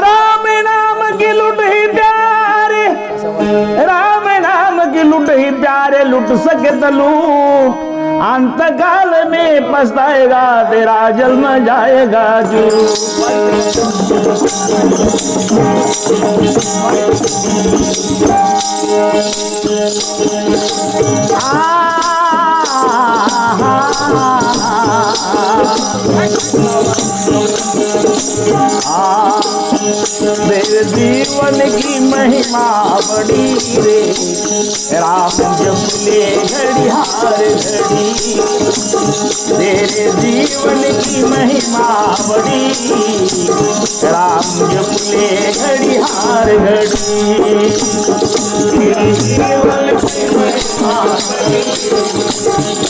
राम नाम की लुट ही प्यारे, राम नाम की लुट ही प्यारे, लुट सके तो लूट। अंत काल में पछताएगा, तेरा जन्म जाएगा जो मेरे जीवन की महिमा बड़ी रे। राम जब ले घड़ी। तेरे जीवन की महिमा बड़ी। राम जब ले घड़ी हार घड़ी। जीवन की महिमा बड़ी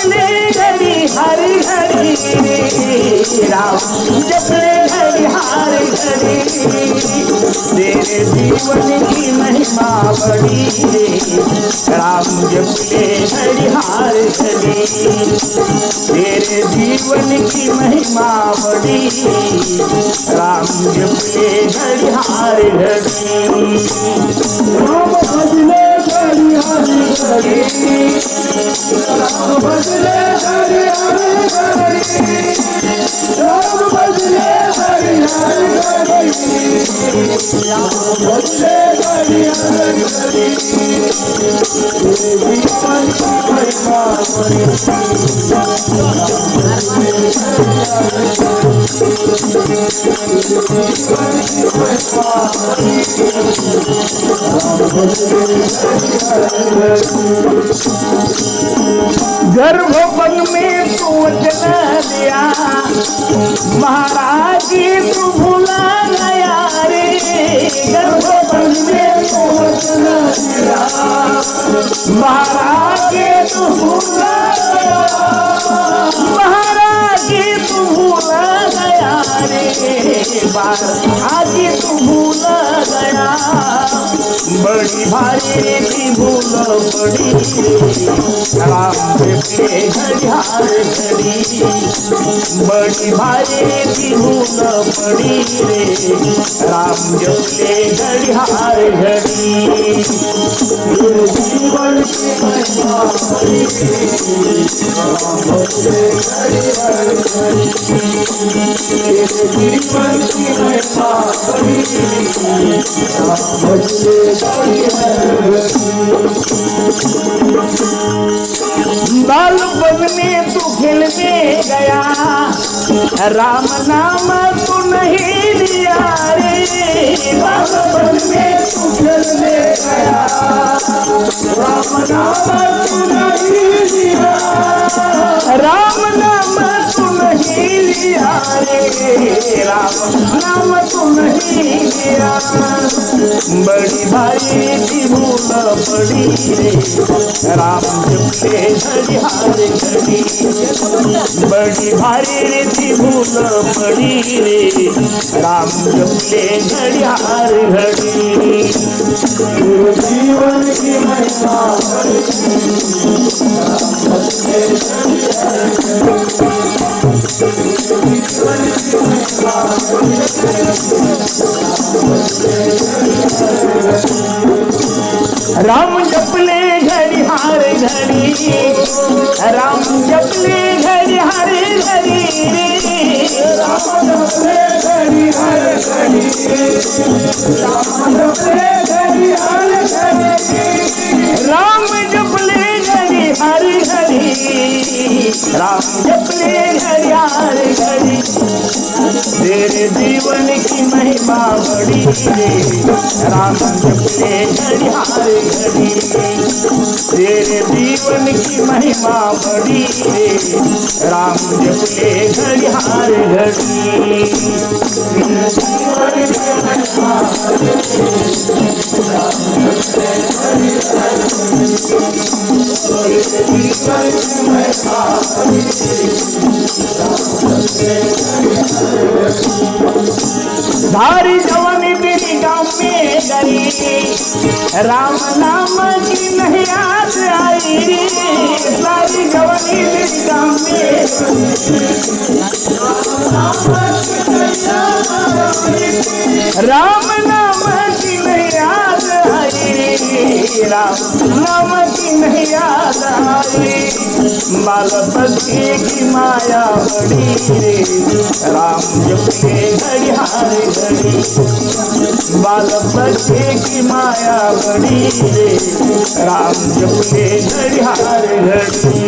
जपले घड़ी हर घड़ी, राम जपले घड़ी हर घड़ी, तेरे जीवन की महिमा बड़ी राम जपले हरिहार घड़ी, तेरे जीवन की महिमा बड़ी राम जपले हरिहार घड़ी। राम गर्भवन में वचन दिया। महाराज जी महाराज तू महाराज तू भूला गया रे। बार आज तू भूला बड़ी भारी की भूल बड़ी राम के घड़ियार घड़ी बड़ी भारी की भूल बड़ी रे। राम जो के घड़ियार घड़ी जीवन की घड़ियार घड़ी जीवन की बाल बनने तू खेलने गया। राम नाम तू नहीं लिया रे। बाल बनने तू खेलने गया। राम नाम तू नहीं लिया। राम नाम तू रे राम नाम तू बड़ी भाई की भूल पड़ी रे राम जपले हार घड़ी बड़ी भारी ती भूल पड़ी रे राम जपले हार घड़ी जीवन की महिमा राम जपले घड़ी हार घड़ी राम जपले घड़ी हार घड़ी राम जपले घड़ी हार घड़ी तेरे जीवन की महिमा बड़ी रे राम जपते घड़ी घड़ी तेरे जीवन की महिमा बड़ी रे राम जपते घड़ी हर घड़ी धारी जवानी तेरी गाँव में गई। राम नाम की नहीं आज आई सारी जवानी तेरी गाँव में की याद आई बाल बच्चे की माया बड़ी रे। राम जपले घड़ियार घड़ी बाल बच्चे की माया बड़ी रे। राम जपले घड़ियार घड़ी।